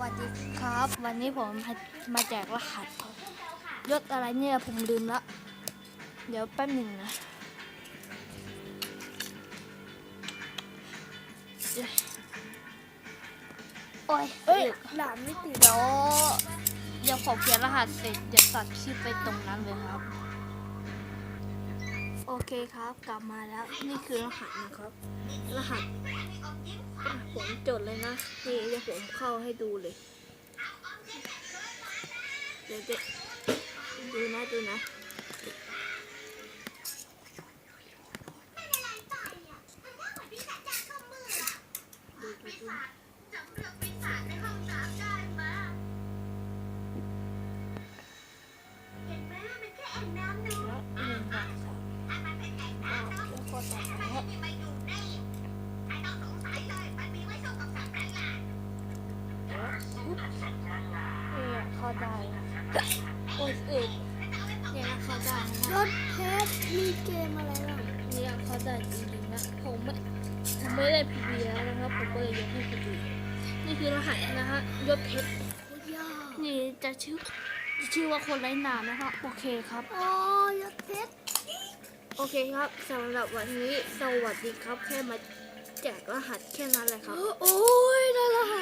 วัสดีครับ วันนี้ผมมาแจกรหัสยศอะไรเนี่ยผมลืมละเดี๋ยวแป๊บหนึ่งนะโอ้ยเอ้ยเดี๋ยวหลานไม่ติดเดี๋ยวเดี๋ยวผมเขียนรหัสเสร็จเดี๋ยวตัดคลิปไปตรงนั้นเลยครับโอ เคครับกลับมาแล้วนี่คือรหัสนะครับ รหัสผมจดเลยนะนี่เดี๋ยวผมเข้าให้ดูเลยเดี๋ยวจะดูนะดูนะดูดูดู โอ้ยเดเนี่ยเขาได้นะรถเทปมีเกมอะไรบ้างเนี่ยเขาได้จริงๆนะผมไม่ผมไม่ได้พีบีแล้วนะครับผมก็เลยยกให้พีบีนี่คือรหัสนะฮะยศเพชรนี่จะชื่อจะชื่อว่าคนไร้นามนะคะโอเคครับอ๋อรถเทปโอเคครับสำหรับวันนี้สวัสดีครับแค่มาแจกรหัสแค่นั้นแหละครับ โอ้ยได้รหัส